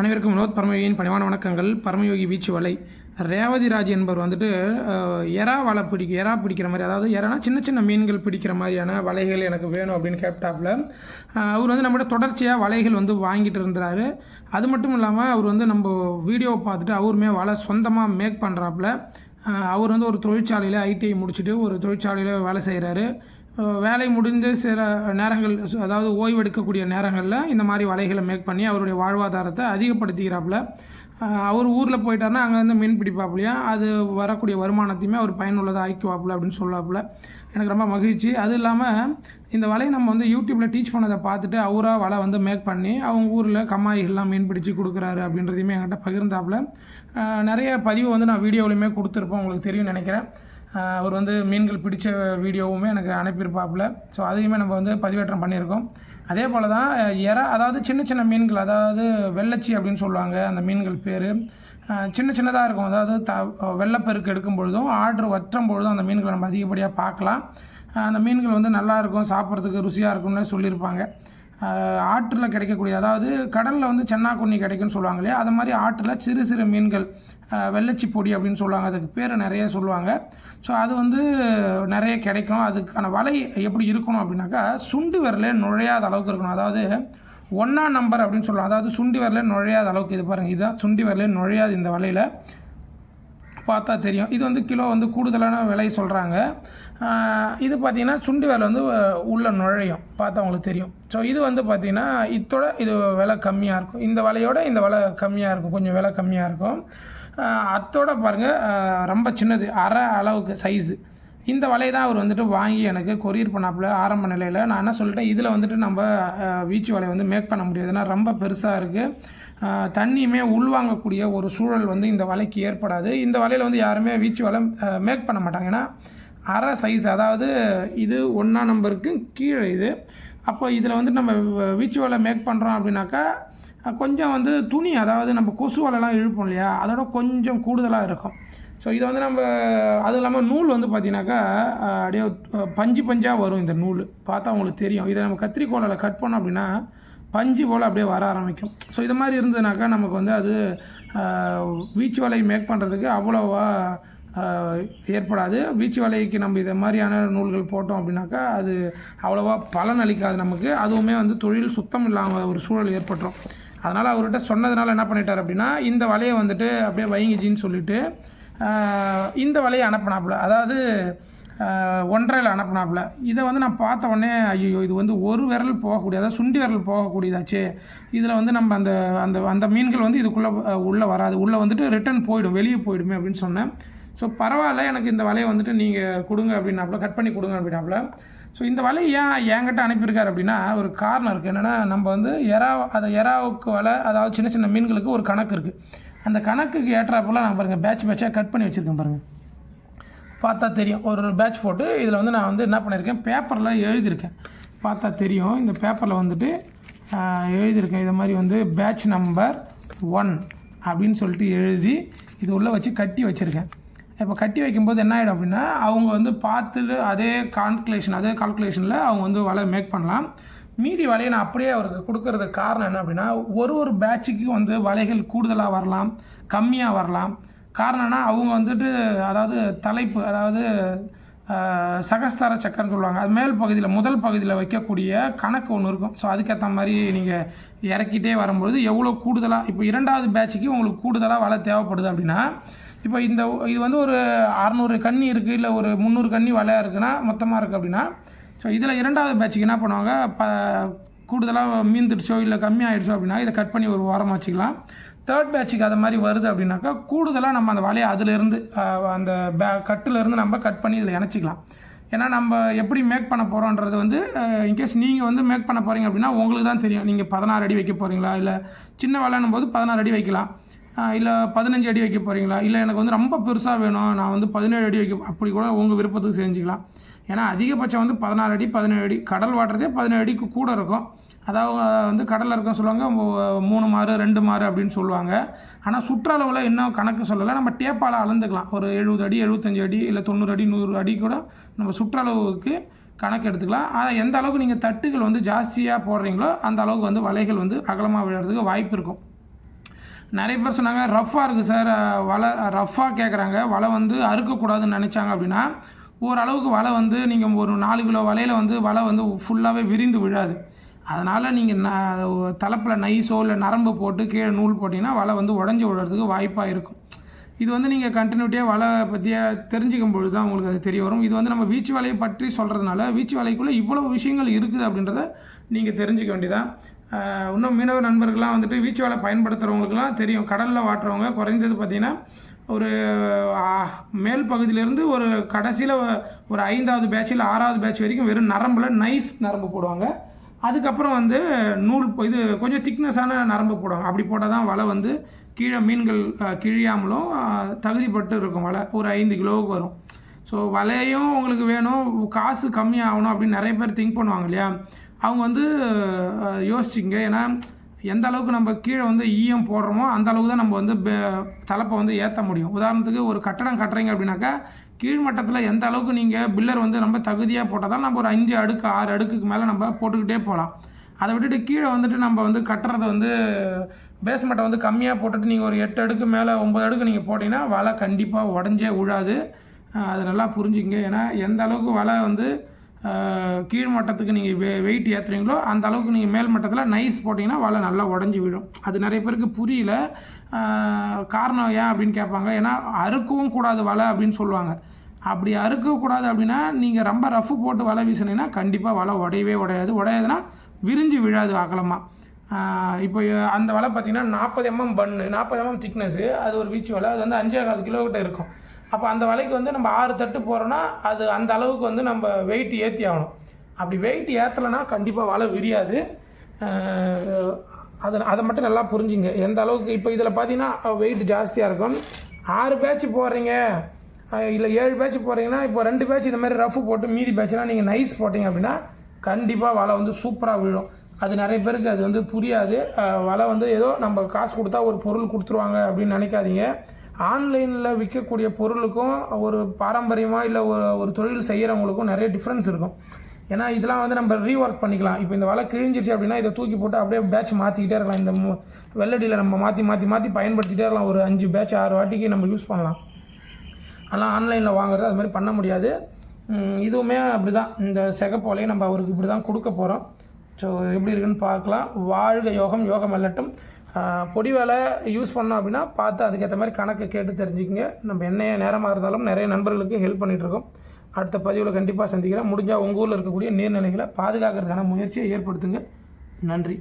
அனைவருக்கும் வினோத். பரமயோகியின் பணிவான வணக்கங்கள். பரமயோகி வீச்சு வலை. ரேவதி ராஜ் என்பவர் வந்துட்டு எறா வலை பிடிக்க எறா பிடிக்கிற மாதிரி அதாவது எறானா சின்ன சின்ன மீன்கள் பிடிக்கிற மாதிரியான வலைகள் எனக்கு வேணும் அப்படின்னு கேப்டாப்பில் அவர் வந்து நம்மகிட்ட தொடர்ச்சியாக வலைகள் வந்து வாங்கிட்டு இருந்தார். அது மட்டும் இல்லாமல் அவர் வந்து நம்ம வீடியோவை பார்த்துட்டு அவருமே வலை சொந்தமாக மேக் பண்ணுறாப்புல அவர் வந்து ஒரு தொழிற்சாலையில் ஐடிஐ முடிச்சுட்டு ஒரு தொழிற்சாலையில் வேலை செய்கிறாரு வேலை முடிந்து சில நேரங்கள் அதாவது ஓய்வெடுக்கக்கூடிய நேரங்களில் இந்த மாதிரி வலைகளை மேக் பண்ணி அவருடைய வாழ்வாதாரத்தை அதிகப்படுத்திக்கிறாப்புல. அவர் ஊரில் போயிட்டாருன்னா அங்கேருந்து மீன் பிடிப்பாப்புலையா? அது வரக்கூடிய வருமானத்தையுமே அவர் பயனுள்ளதாக ஆக்கிவாப்புல அப்படின்னு சொல்லாப்புல. எனக்கு ரொம்ப மகிழ்ச்சி. அது இல்லாமல் இந்த வலையை நம்ம வந்து யூடியூப்பில் டீச் பண்ணதை பார்த்துட்டு அவராக வலை வந்து மேக் பண்ணி அவங்க ஊரில் கம்மாய்கள்லாம் மீன் பிடிச்சி கொடுக்குறாரு அப்படின்றதையுமே என்கிட்ட பகிர்ந்தாப்புல. நிறைய பதிவு வந்து நான் வீடியோவிலையுமே கொடுத்துருப்போம் உங்களுக்கு தெரியும்னு நினைக்கிறேன். அவர் வந்து மீன்கள் பிடித்த வீடியோவுமே எனக்கு அனுப்பியிருப்பாப்பில். ஸோ அதையுமே நம்ம வந்து பதிவேற்றம் பண்ணியிருக்கோம். அதே போல் தான் எற அதாவது சின்ன சின்ன மீன்கள் அதாவது வெள்ளச்சி அப்படின்னு சொல்லுவாங்க அந்த மீன்கள் பேர். சின்ன சின்னதாக இருக்கும். அதாவது த வெள்ளப்பெருக்கு எடுக்கும் பொழுதும் ஆர்டர் வற்றும் பொழுதும் அந்த மீன்களை நம்ம அதிகப்படியாக பார்க்கலாம். அந்த மீன்கள் வந்து நல்லாயிருக்கும் சாப்பிட்றதுக்கு ருசியாக இருக்கும்னு சொல்லியிருப்பாங்க. ஆற்றில் கிடைக்கக்கூடிய அதாவது கடலில் வந்து சென்னாக்குண்ணி கிடைக்குன்னு சொல்லுவாங்க இல்லையா? அது மாதிரி ஆற்றில் சிறு சிறு மீன்கள் வெள்ளச்சி பொடி அப்படின்னு சொல்லுவாங்க. அதுக்கு பேர் நிறைய சொல்லுவாங்க. ஸோ அது வந்து நிறைய கிடைக்கும். அதுக்கான வலை எப்படி இருக்கணும் அப்படின்னாக்கா சுண்டு விரலே நுழையாத அளவுக்கு இருக்கணும். அதாவது ஒன்றா நம்பர் அப்படின்னு சொல்லுவாங்க. அதாவது சுண்டி விரலே நுழையாத அளவுக்கு இது பாருங்கள் இதுதான் சுண்டி விரலே நுழையாது இந்த வலையில். பார்த்தா தெரியும். இது வந்து கிலோ வந்து கூடுதலான விலை சொல்கிறாங்க இது பார்த்திங்கன்னா சுண்டி வேலை வந்து உள்ளே உள்ள நுழையும். பார்த்தா உங்களுக்கு தெரியும். ஸோ இது வந்து பார்த்திங்கன்னா இதோட இது விலை கம்மியாக இருக்கும். இந்த விலையோட இந்த விலை கம்மியாக இருக்கும். கொஞ்சம் விலை கம்மியாக இருக்கும். அத்தோட பாருங்கள் ரொம்ப சின்னது. அரை அளவுக்கு சைஸு இந்த வலையை தான் அவர் வந்துட்டு வாங்கி எனக்கு கொரியர் பண்ணாப்புல ஆரம்ப நிலையில். நான் என்ன சொல்லிட்டேன்? இதில் வந்துட்டு நம்ம வீச்சு வலை வந்து மேக் பண்ண முடியாது. ஏன்னா ரொம்ப பெருசாக இருக்குது தண்ணியுமே உள்வாங்கக்கூடிய ஒரு சூழல் வந்து இந்த வலைக்கு ஏற்படாது. இந்த வலையில் வந்து யாருமே வீச்சு வலை மேக் பண்ண மாட்டாங்க. ஏன்னா அரை சைஸ் அதாவது இது ஒன்றா நம்பருக்கு கீழே இது. அப்போ இதில் வந்து நம்ம வீச்சு வலை மேக் பண்ணுறோம் அப்படின்னாக்கா கொஞ்சம் வந்து துணி அதாவது நம்ம கொசு வலைலாம் இழுப்போம் இல்லையா? அதோட கொஞ்சம் கூடுதலாக இருக்கும். ஸோ இதை வந்து நம்ம அதுவும் இல்லாமல் நூல் வந்து பார்த்தீங்கன்னாக்கா அப்படியே பஞ்சு பஞ்சாக வரும் இந்த நூல். பார்த்தா உங்களுக்கு தெரியும். இதை நம்ம கத்திரிக்கோலில் கட் பண்ணோம் அப்படின்னா பஞ்சு போல் அப்படியே வர ஆரம்பிக்கும். ஸோ இது மாதிரி இருந்ததுனாக்கா நமக்கு வந்து அது வீச்சு வலை மேக் பண்ணுறதுக்கு அவ்வளோவா ஏற்படாது. வீச்சு வலைக்கு நம்ம இதை மாதிரியான நூல்கள் போட்டோம் அப்படின்னாக்கா அது அவ்வளோவா பலன் அளிக்காது நமக்கு. அதுவுமே வந்து தொழில் சுத்தம் இல்லாமல் ஒரு சூழல் ஏற்பட்டுரும். அதனால் அவர்கிட்ட சொன்னதுனால என்ன பண்ணிட்டார் அப்படின்னா இந்த வலையை வந்துட்டு அப்படியே வைங்கிச்சின்னு சொல்லிட்டு இந்த வலையை அனுப்பினாப்புல. அதாவது ஆஹ், ஒன்றரையில் அனுப்பினாப்புல. இதை வந்து நான் பார்த்த உடனே ஐயோ இது வந்து ஒரு விரல் போகக்கூடிய அதாவது சுண்டி விரல் போகக்கூடியதாச்சே. இதில் வந்து நம்ம அந்த அந்த அந்த மீன்கள் வந்து இதுக்குள்ளே உள்ளே வராது. உள்ளே வந்துட்டு ரிட்டர்ன் போயிடும் வெளியே போயிடுமே அப்படின்னு சொன்னேன். ஸோ பரவாயில்ல எனக்கு இந்த வலையை வந்துட்டு நீங்கள் கொடுங்க அப்படின்னாப்புல கட் பண்ணி கொடுங்க அப்படின்னாப்புல. ஸோ இந்த வலை ஏன் என்கிட்ட அனுப்பியிருக்காரு அப்படின்னா ஒரு காரணம் இருக்குது என்னென்னா நம்ம வந்து எறா அதை எறாவுக்கு வலை அதாவது சின்ன சின்ன மீன்களுக்கு ஒரு கணக்கு இருக்குது அந்த கணக்குக்கு ஏற்றாப்புல நான் பாருங்கள் பேட்ச் பேட்சாக கட் பண்ணி வச்சுருக்கேன் பாருங்கள் பார்த்தா தெரியும். ஒரு ஒரு பேட்ச் போட்டு இதில் வந்து நான் வந்து என்ன பண்ணியிருக்கேன் பேப்பரில் எழுதியிருக்கேன். பார்த்தா தெரியும். இந்த பேப்பரில் வந்துட்டு எழுதியிருக்கேன். இது மாதிரி வந்து பேட்ச் நம்பர் ஒன் அப்படின்னு சொல்லிட்டு எழுதி இது உள்ளே வச்சு கட்டி வச்சுருக்கேன். இப்போ கட்டி வைக்கும்போது என்ன ஆகிடும் அப்படின்னா அவங்க வந்து பார்த்துட்டு அதே கால்குலேஷன் அதே கால்குலேஷனில் அவங்க வந்து வலை மேக் பண்ணலாம். மீதி வலையை நான் அப்படியே அவருக்கு கொடுக்கறதுக்கு காரணம் என்ன அப்படின்னா ஒரு ஒரு பேட்சுக்கு வந்து வலைகள் கூடுதலாக வரலாம் கம்மியாக வரலாம். காரணம்னா அவங்க வந்துட்டு அதாவது தலைப்பு அதாவது சகஸ்தர சகஸ்தார சக்கரம்னு சொல்லுவாங்க. அது மேல் பகுதியில் முதல் பகுதியில் வைக்கக்கூடிய கணக்கு ஒன்று இருக்கும். ஸோ அதுக்கேற்ற மாதிரி நீங்கள் இறக்கிட்டே வரும்பொழுது எவ்வளோ கூடுதலாக இப்போ இரண்டாவது பேட்சுக்கு உங்களுக்கு கூடுதலாக வலை தேவைப்படுது அப்படின்னா இப்போ இந்த இது வந்து ஒரு அறநூறு கன்னி இருக்குது இல்லை ஒரு முந்நூறு கன்னி வலையாக இருக்குன்னா மொத்தமாக இருக்குது அப்படின்னா ஸோ இதில் இரண்டாவது பேட்சுக்கு என்ன பண்ணுவாங்க? ப கூடுதலாக மீந்துடுச்சோ இல்லை கம்மியாயிடுச்சோ அப்படின்னா இதை கட் பண்ணி ஒரு வாரம் வச்சுக்கலாம். தேர்ட் பேட்சுக்கு அது மாதிரி வருது அப்படின்னாக்கா கூடுதலாக நம்ம அந்த வலையை அதிலிருந்து அந்த பே கட்டிலேருந்து நம்ம கட் பண்ணி இதில் இணைச்சிக்கலாம். ஏன்னா நம்ம எப்படி மேக் பண்ண போகிறோன்றது வந்து இன்கேஸ் நீங்கள் வந்து மேக் பண்ண போகிறீங்க அப்படின்னா உங்களுக்கு தான் தெரியும். நீங்கள் பதினாறு அடி வைக்க போகிறீங்களா இல்லை சின்ன வலைன்னும் போது பதினாறு அடி வைக்கலாம். இல்லை பதினஞ்சு அடி வைக்க போகிறீங்களா இல்லை எனக்கு வந்து ரொம்ப பெருசாக வேணும். நான் வந்து பதினேழு அடி வைக்க அப்படி கூட உங்கள் விருப்பத்துக்கு செஞ்சுக்கலாம். ஏன்னா அதிகபட்சம் வந்து பதினாறு அடி பதினேழு அடி. கடல் வாட்டுறதே பதினேழு அடிக்கு கூட இருக்கும். அதாவது வந்து கடலில் இருக்க சொல்லுவாங்க மூணு மாறு ரெண்டு மாறு அப்படின்னு சொல்லுவாங்க. ஆனால் சுற்றளவில் இன்னும் கணக்கு சொல்லலை. நம்ம டேப்பால் அளந்துக்கலாம். ஒரு எழுபது அடி எழுபத்தஞ்சு அடி இல்லை தொண்ணூறு அடி நூறு அடி கூட நம்ம சுற்றளவுக்கு கணக்கு எடுத்துக்கலாம். ஆனால் எந்த அளவுக்கு நீங்கள் தட்டுகள் வந்து ஜாஸ்தியாக போடுறீங்களோ அந்த அளவுக்கு வந்து வலைகள் வந்து அகலமாக விழுறதுக்கு வாய்ப்பு இருக்கும். நிறைய பேர் சொன்னாங்க ரஃப்பாக இருக்குது சார். வலை ரஃப்பாக கேட்குறாங்க வலை வந்து அறுக்கக்கூடாதுன்னு நினச்சாங்க அப்படின்னா ஓரளவுக்கு வலை வந்து நீங்கள் ஒரு நாலு கிலோ வலையில் வந்து வலை வந்து ஃபுல்லாகவே விரிந்து விழாது. அதனால் நீங்கள் ந தலைப்பில் நைஸோ இல்லை நரம்பு போட்டு கீழே நூல் போட்டிங்கன்னா வலை வந்து உடஞ்சி விழுறதுக்கு வாய்ப்பாக இருக்கும். இது வந்து நீங்கள் கண்டினியூட்டியாக வலை பற்றிய தெரிஞ்சுக்கும் பொழுது தான் உங்களுக்கு அது தெரிய வரும். இது வந்து நம்ம வீச்சு வலையை பற்றி சொல்கிறதுனால வீச்சு வலைக்குள்ளே இவ்வளோ விஷயங்கள் இருக்குது அப்படின்றத நீங்கள் தெரிஞ்சுக்க வேண்டியதான் இன்னும் மீனவ நண்பர்கள்லாம் வந்துட்டு வீச்சு வலை பயன்படுத்துகிறவங்களுக்குலாம் தெரியும். கடலில் வாட்டுறவங்க குறைந்தது பார்த்தீங்கன்னா ஒரு மேல் பகுதியிலேருந்து ஒரு கடைசியில் ஒரு ஐந்தாவது பேட்ச் இல்லை ஆறாவது பேட்ச் வரைக்கும் வெறும் நரம்பில் நைஸ் நரம்பு போடுவாங்க. அதுக்கப்புறம் வந்து நூல் இது கொஞ்சம் திக்னஸான நரம்பு போடுவாங்க. அப்படி போட்டால் தான் வலை வந்து கீழே மீன்கள் கிழியாமலும் தகுதிப்பட்டு இருக்கும் வலை. ஒரு ஐந்து கிலோவுக்கு வரும். ஸோ வலையும் உங்களுக்கு வேணும். காசு கம்மியாகணும் அப்படின்னு நிறைய பேர் திங்க் பண்ணுவாங்க இல்லையா? அவங்க வந்து யோசிச்சிங்க ஏன்னா எந்த அளவுக்கு நம்ம கீழே வந்து ஈயம் போடுறோமோ அந்த அளவுக்கு தான் நம்ம வந்து பே- தலைப்பை வந்து ஏற்ற முடியும். உதாரணத்துக்கு ஒரு கட்டடம் கட்டுறீங்க அப்படின்னாக்கா கீழ்மட்டத்தில் எந்த அளவுக்கு நீங்கள் பில்லர் வந்து ரொம்ப தகுதியாக போட்டால் தான் நம்ம ஒரு அஞ்சு அடுக்கு ஆறு அடுக்குக்கு மேலே நம்ம போட்டுக்கிட்டே போகலாம். அதை விட்டுட்டு கீழே வந்துட்டு நம்ம வந்து கட்டுறது வந்து பேஸ்மெண்ட்டை வந்து கம்மியாக போட்டுட்டு நீங்கள் ஒரு எட்டு அடுக்கு மேலே ஒம்பது அடுக்கு நீங்கள் போட்டிங்கன்னா வலை கண்டிப்பாக உடஞ்சே விழாது அது நல்லா புரிஞ்சுங்க ஏன்னா எந்த அளவுக்கு வலை வந்து கீழ் மட்டத்துக்கு நீங்கள் வெ வெயிட் ஏற்றுறீங்களோ அந்த அளவுக்கு நீங்கள் மேல் மட்டத்தில் நைஸ் போட்டிங்கன்னா வலை நல்லா உடஞ்சி விழும். அது நிறைய பேருக்கு புரியல. காரணம் ஏன் அப்படின்னு கேட்பாங்க. ஏன்னா அறுக்கவும் கூடாது வலை அப்படின்னு சொல்லுவாங்க. அப்படி அறுக்கக்கூடாது அப்படின்னா நீங்கள் ரொம்ப ரஃப் போட்டு வலை வீசுனீங்கன்னா கண்டிப்பாக வலை உடையவே உடையாது. உடையாதுன்னா விரிஞ்சு விழாது அகலமாக இப்போ அந்த வலை பார்த்தீங்கன்னா நாற்பது எம்எம் பன்னு நாற்பது எம்எம் திக்னஸ்ஸு அது ஒரு வீச்சு வலை. அது வந்து அஞ்சே கால் கிலோ கிட்ட இருக்கும். அப்போ அந்த வலைக்கு வந்து நம்ம ஆறு தட்டு போகிறோன்னா அது அந்த அளவுக்கு வந்து நம்ம வெயிட் ஏற்றி ஆகணும். அப்படி வெயிட் ஏற்றலைன்னா கண்டிப்பாக வலை விரியாது. அஹ், அதை அதை மட்டும் நல்லா புரிஞ்சுங்க. எந்த அளவுக்கு இப்போ இதில் பார்த்தீங்கன்னா வெயிட் ஜாஸ்தியாக இருக்கும். ஆறு பேட்ச் போடுறீங்க இல்லை ஏழு பேட்ச் போடுறீங்கன்னா இப்போ ரெண்டு பேட்ச் இந்த மாதிரி ரஃப் போட்டு மீதி பேட்ச்லாம் நீங்கள் நைஸ் போட்டிங்க அப்படின்னா கண்டிப்பாக வலை வந்து சூப்பராக விழும். அது நிறைய பேருக்கு அது வந்து புரியாது. வலை வந்து ஏதோ நம்ம காசு கொடுத்தா ஒரு பொருள் கொடுத்துருவாங்க அப்படின்னு நினைக்காதீங்க. ஆன்லைனில் விற்கக்கூடிய பொருளுக்கும் ஒரு பாரம்பரியமாக இல்லை ஒரு ஒரு தொழில் செய்கிறவங்களுக்கும் நிறைய டிஃப்ரென்ஸ் இருக்கும். ஏன்னா இதெல்லாம் வந்து நம்ம ரீஒர்க் பண்ணிக்கலாம். இப்போ இந்த வலை கிழிஞ்சிருச்சு அப்படின்னா இதை தூக்கி போட்டு அப்படியே பேட்ச் மாற்றிக்கிட்டே இருக்கலாம். இந்த மு- வெள்ளடியில் நம்ம மாற்றி மாற்றி மாற்றி பயன்படுத்திகிட்டே இருக்கலாம். ஒரு அஞ்சு பேட்ச் ஆறு வாட்டிக்கு நம்ம யூஸ் பண்ணலாம். ஆனால் ஆன்லைனில் வாங்குறது அது மாதிரி பண்ண முடியாது. இதுவுமே அப்படி தான் இந்த வலையை நம்ம அவருக்கு இப்படி தான் கொடுக்க போகிறோம் ஸோ எப்படி இருக்குன்னு பார்க்கலாம். வாழ்க யோகம் யோகம் அல்லட்டும். பொடி வேலை யூஸ் பண்ணோம் அப்படின்னா பார்த்து அதுக்கேற்ற மாதிரி கணக்கு கேட்டு தெரிஞ்சுக்கங்க. நம்ம என்ன நேரமாக இருந்தாலும் நிறைய நண்பர்களுக்கு ஹெல்ப் பண்ணிகிட்ருக்கோம் அடுத்த பதிவில் கண்டிப்பாக சந்திக்கிறேன். முடிஞ்சால் உங்கள் ஊரில் இருக்கக்கூடிய நீர்நிலைகளை பாதுகாக்கிறதுக்கான முயற்சியை ஏற்படுத்துங்க. நன்றி.